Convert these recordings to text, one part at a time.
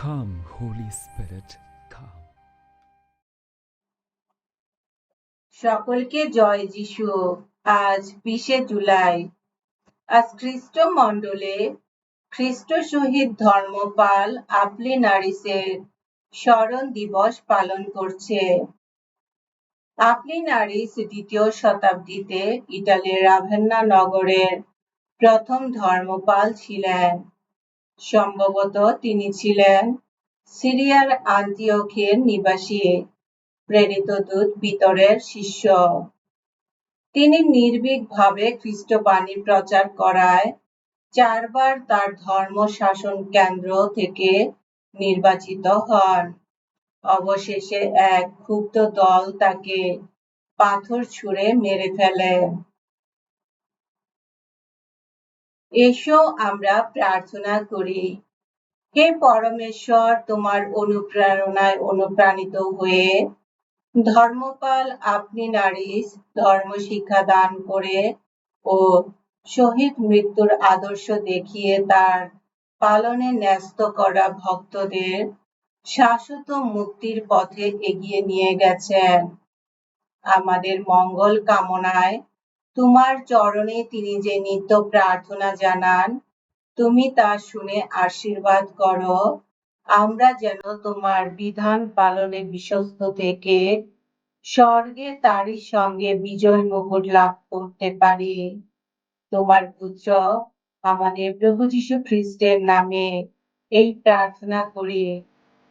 Holy Spirit, come. সকলকে জয় যিশু। আজ বিশে জুলাই। আজ খ্রিস্ট মণ্ডলে খ্রিস্ট শহীদ ধর্মপাল আপলি নারিসের স্মরণ দিবস পালন করছে। আপলি নারিস দ্বিতীয় শতাব্দীতে ইটালির রাভেন্না নগরের প্রথম ধর্মপাল ছিলেন। সম্ভবত তিনি ছিলেন সিরিয়ার আন্তিওখের নিবাসী, প্রেরিত দূত পিতরের শিষ্য। তিনি নির্ভীকভাবে খ্রিস্টবাণী প্রচার করায় চারবার তার ধর্ম শাসন কেন্দ্র থেকে নির্বাচিত হন। অবশেষে এক ক্ষুব্ধ দল তাকে পাথর ছুঁড়ে মেরে ফেলে। এসো আমরা প্রার্থনা করি। হে পরমেশ্বর, তোমার অনুপ্রেরণায় অনুপ্রাণিত হয়ে ধর্মপাল আপনি নারীস ধর্ম শিক্ষা দান করে ও শহীদ মৃত্যুর আদর্শ দেখিয়ে তার পালনে ন্যস্ত করা ভক্তদের শাশ্বত মুক্তির পথে এগিয়ে নিয়ে গেছেন। আমাদের মঙ্গল কামনায় তোমার চরণে তিনি যে নিত্য প্রার্থনা জানান, তুমি তা শুনে আশীর্বাদ করো। আমরা যেন তোমার বিধান পালনে বিশ্বস্ত থেকে স্বর্গে তারই সঙ্গে বিজয় মুকুট লাভ করতে পারি। তোমার পুত্র, আমাদের প্রভু যীশু খ্রিস্টের নামে এই প্রার্থনা করি।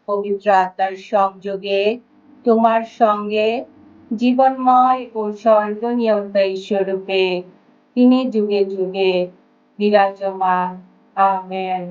পবিত্র আত্মার সংযোগে তোমার সঙ্গে জীবনময় ও স্বর্গনীয়তা স্বরূপে। তিনি যুগে যুগে বিরাজমান। আমেন।